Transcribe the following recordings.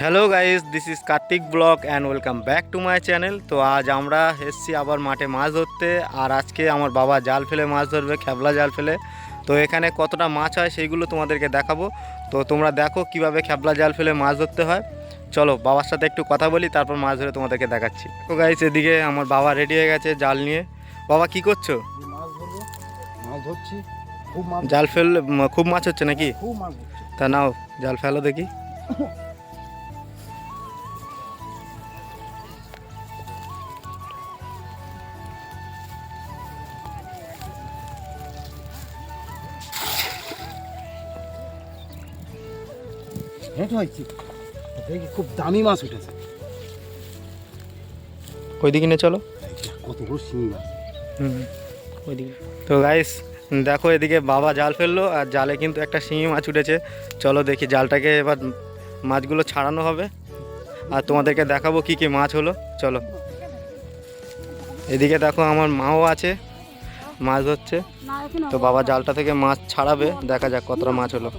Hello guys this is Kartik blog and welcome back to my channel তো আজ আমরা এসছি আবার মাঠে মাছ ধরতে। আর আজকে আমার বাবা জাল ফেলে মাছ ধরবে খেবলা জাল ফেলে। তো এখানে কতটা মাছ হয় সেইগুলো তোমাদেরকে দেখাবো। তো তোমরা দেখো কীভাবে খেবলা জাল ফেলে মাছ ধরতে হয়। চলো বাবার সাথে একটু কথা বলি তারপর মাছ ধরে তোমাদেরকে দেখাচ্ছি। তো গাইস এদিকে আমার বাবা রেডি হয়ে গেছে জাল নিয়ে। বাবা কি করছ? মাছ ধরছি খুব জাল ফেল খুব মাছ হচ্ছে নাকি? ধরছি তা নাও জাল ফেলো দেখি। হয়েছি। দেখি খুব দামি মাছ উঠেছে। ওইদিকে নিয়ে চলো। কত বড় শিঙি মাছ। ওইদিকে। তো গাইস দেখো এদিকে বাবা জাল ফেলল আর জালে কিন্তু একটা শিঙি মাছ উঠেছে। চলো দেখি জালটাকে এবার মাছগুলো ছাড়ানো হবে। আর তোমাদেরকে দেখাবো কি কি মাছ হলো। চলো। এদিকে দেখো আমার মাও আছে মাছ ধরছে। তো বাবা জালটা থেকে মাছ ছাড়াবে। দেখা যাক কতটা মাছ হলো।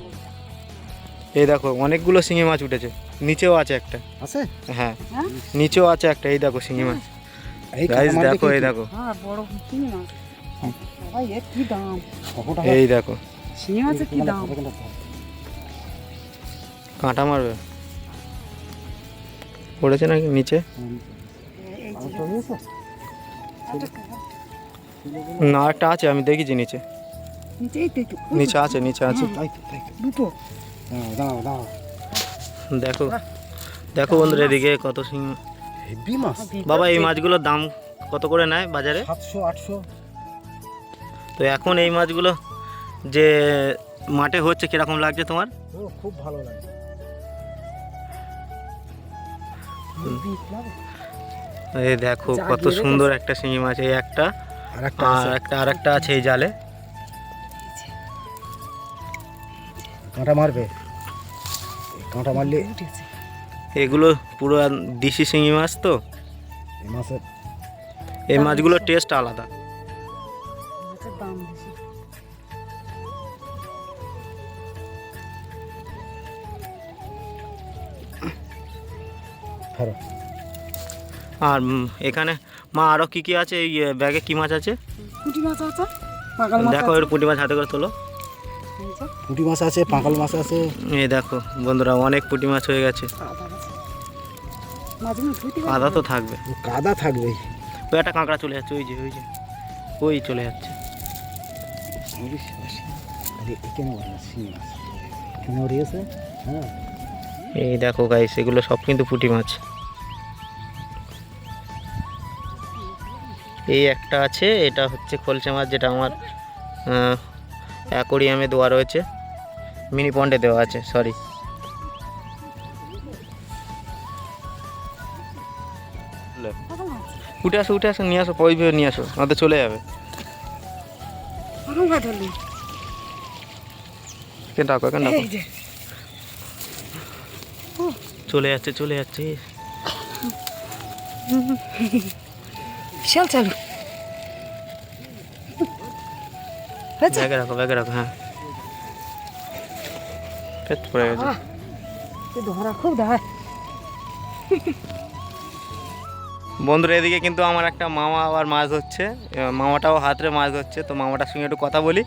এই দেখো অনেকগুলো শিঙি মাছ উঠেছে। নিচেও আছে একটা। আছে? হ্যাঁ। নিচেও আছে একটা এই দেখো শিঙি মাছ। এই গাইস দেখো এই দেখি। হ্যাঁ বড় চিংড়ি মাছ। বাবা এর কি দাম? কত টাকা। এই দেখো? কাঁটা মারবে? পড়েছে নাকি নিচে? না একটা আছে আমি দেখেছি নিচে। নিচে আছে নিচে আছে। দুটো। দেখো দেখো বন্ধুরা এদিকে কত সিং হেব্বি মাছ। বাবা এই মাছগুলোর দাম কত করে নেয় বাজারে? সাতশো আটশো। তো এখন এই মাছগুলো যে মাঠে হচ্ছে কীরকম লাগছে তোমার? খুব ভালো লাগছে এই দেখো কত সুন্দর একটা শিঙি মাছ এই একটা। আর একটা আর একটা আর একটা আছে এই জালে। কাঁটা মারবে? কাঁটা মারলে এগুলো পুরো দেশি শিঙি মাছ তো? এই মাছের এই মাছগুলোর টেস্ট আলাদা। আর এখানে মা আরও কি কি আছে? এই ব্যাগে কি মাছ আছে? পুঁটি মাছ আছে দেখো এর পুঁটি মাছ হাতে করে তোলো। পুঁটি মাছ আছে পাঁকাল মাছ আছে। এই দেখো বন্ধুরা অনেক পুঁটি মাছ হয়ে গেছে। কাদা তো থাকবে। কাদা থাকবেই ওই একটা কাঁকড়া চলে যাচ্ছে ওই যে ওই যে। ওই চলে যাচ্ছে। ওরিয়েছে হ্যাঁ। এই দেখো গাইস এগুলো সব কিন্তু পুঁটি মাছ। এই একটা আছে এটা হচ্ছে খলসে মাছ যেটা আমার অ্যাকোরিয়ামে দেওয়া রয়েছে। মিনি পন্ডে দেওয়া আছে সরি উঠে আসো উঠে আসো নিয়ে আসো পয় নিয়ে আসো নয়তো চলে যাবে। কেন ডাকো কেন ডাকো? চলে যাচ্ছে চলে যাচ্ছে। বিশাল চালু। হয়েছে ব্যাগে রাখো ব্যাগে রাখো হ্যাঁ। পেট পড়ে গেছে। ধরা খুব ধর। বন্ধুরা এদিকে কিন্তু আমার একটা মামা আবার মাছ ধরছে। মামাটাও হাতরে মাছ ধরছে তো মামাটার সঙ্গে একটু কথা বলি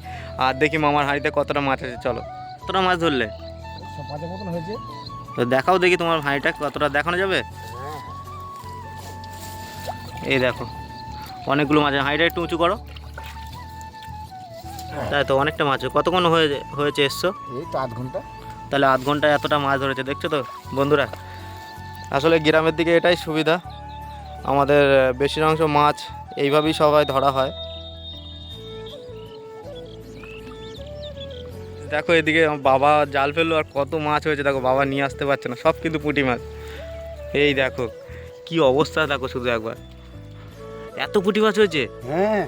আর দেখি মামার হাঁড়িতে কতটা মাছ আছে চলো। কতটা মাছ ধরলে? তো দেখাও দেখি তোমার হাঁড়িটা কতটা দেখানো যাবে। এই দেখো অনেকগুলো মাছ। হাঁড়িটা একটু উঁচু করো। তাই তো অনেকটা মাছ। কতক্ষণ হয়ে হয়েছে এসছো? এই তো আধ ঘণ্টা। তাহলে আধ ঘন্টায় এতটা মাছ ধরেছে দেখছ তো? বন্ধুরা আসলে গ্রামের দিকে এটাই সুবিধা। আমাদের আহ, বেশিরংশ মাছ এইভাবেই সবাই ধরা হয়। দেখো এদিকে বাবা জাল ফেলল আর কত মাছ হয়েছে দেখো বাবা নিয়ে আসতে পারছে না সব কিন্তু পুঁটি মাছ। এই দেখো কি অবস্থা দেখো শুধু একবার। এত পুঁটি মাছ হয়েছে? হ্যাঁ।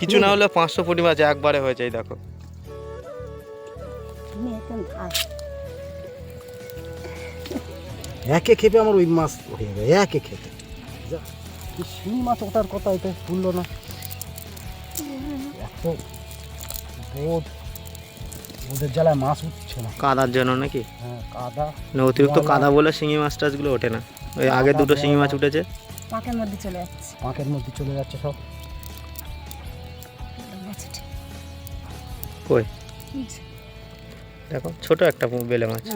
কিছু না হলে পাঁচশো পুঁটি মাছ একবারে হয়েছে এই দেখো। একে খেপে আমার ওই মাছ হয়ে যায় একে খেতে যা শিঙি মাছ ওটার কথা এটা না। এত বোধ ওদের জ্বালায় মাছ উঠছে না। কাদার জন্য নাকি? হ্যাঁ কাদা। না অতিরিক্ত কাদা বলে শিঙি মাছ টাছগুলো ওঠে না। ওই আগে দুটো শিঙি মাছ উঠেছে। পাকের মধ্যে চলে যাচ্ছে। পাঁকের মধ্যে চলে যাচ্ছে সব। কই? দেখো ছোট একটা বেলে মাছ। আচ্ছা।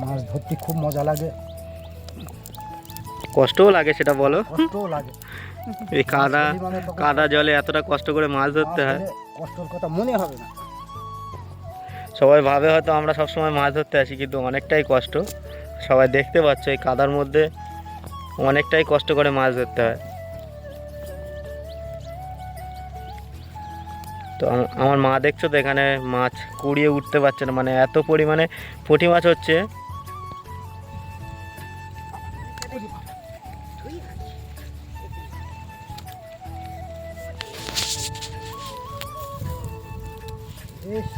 মাছ ধরতে খুব মজা লাগে। কষ্টও লাগে সেটা বলো। কষ্টও লাগে। এই কাদা কাদা জলে এতটা কষ্ট করে মাছ ধরতে হয়। কষ্টর কথা মনে হবে না। সবাই ভাবে হয়তো আমরা সবসময় মাছ ধরতে আসি কিন্তু অনেকটাই কষ্ট। সবাই দেখতে পাচ্ছ এই কাদার মধ্যে অনেকটাই কষ্ট করে মাছ ধরতে হয়। তো আমার মা দেখছ তো এখানে মাছ কুড়িয়ে উঠতে পারছে না মানে এত পরিমাণে পুঁটি মাছ হচ্ছে। ইস,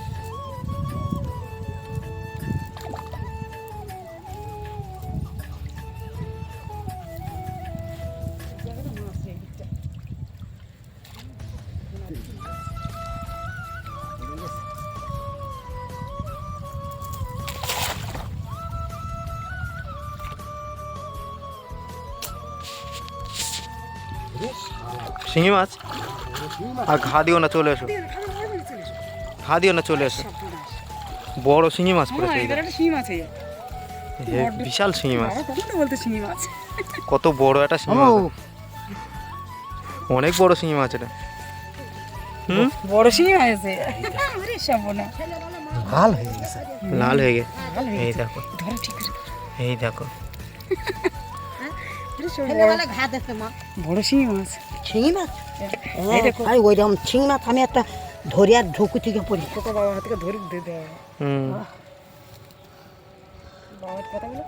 শিঙি মাছ? আর ঘা দিও না চলে এসো। ঘা দিও না চলে এসো। বড় শিঙি মাছ পড়েছে মাছ বিশাল শিঙি মাছ। কত বড় একটা শিঙি ও, মাছ অনেক বড় শিঙি মাছ এটা। হুম? বড় শিঙি লাল হয়ে গেছে। লাল হয়ে গে ভালো এই দেখো। এই দেখো। বড়- শিঙি মাছ। ওইরকম ছিঙি মাছ আমি একটা ধরে আর ঢুকু থেকে পড়ি। কোকা বাবা হাতে ধরে দে দেয় বাবার কথা বলো।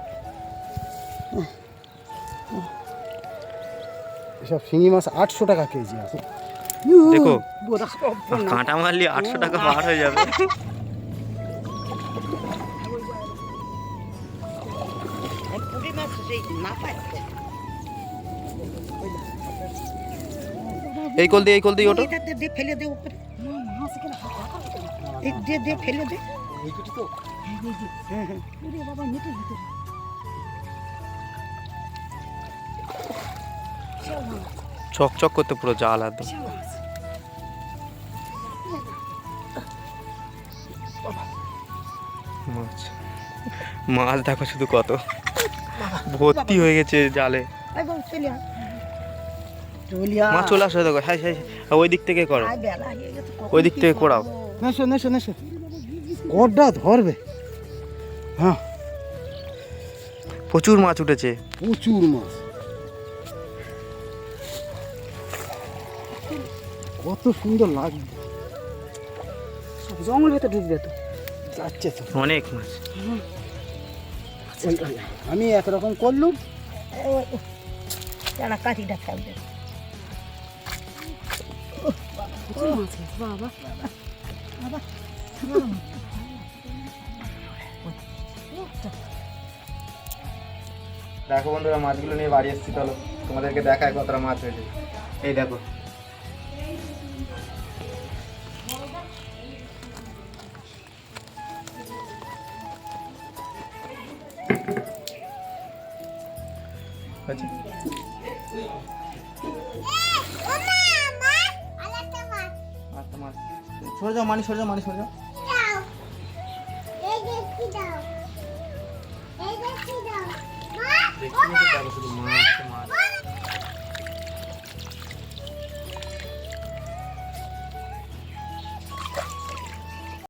এসব শিঙি মাছ আটশো টাকা কেজি আছে। দেখো। কাঁটা মারলি আটশো টাকা পার হয়ে যাবে। পুরি মাছ সেই না পাচ্ছে এই কল দিয়ে এই কল দিয়ে ওটো দে ফেলে দে উপরে। দে দে ফেলে দে। চকচক করতে পুরো জাল একদম মাছ। মাছ দেখো শুধু কত। ভর্তি হয়ে গেছে জালে। চলে মাছ চলে আসো দেখো হ্যাঁ হ্যাঁ হ্যাঁ, ওই দিক থেকে করো হয়ে ওই দিক থেকে করব? কোড়াও নেশো নেশো নেশো কডটা ধরবে হ্যাঁ প্রচুর মাছ উঠেছে প্রচুর মাছ কত সুন্দর লাগবে জঙ্গল ভেতর ঢুকবে তো যাচ্ছে তো অনেক মাছ আমি একরকম করলুম ওই, ওই, বাবা দেখো বন্ধুরা মাছগুলো নিয়ে বাড়ি এসেছি চলো। তোমাদেরকে দেখায় কতটা মাছ হয়েছে। এই দেখো। হয়েছে? সরে যাও মানি সরে যাও মানি সরে যাও। দেখি মাছ মাছ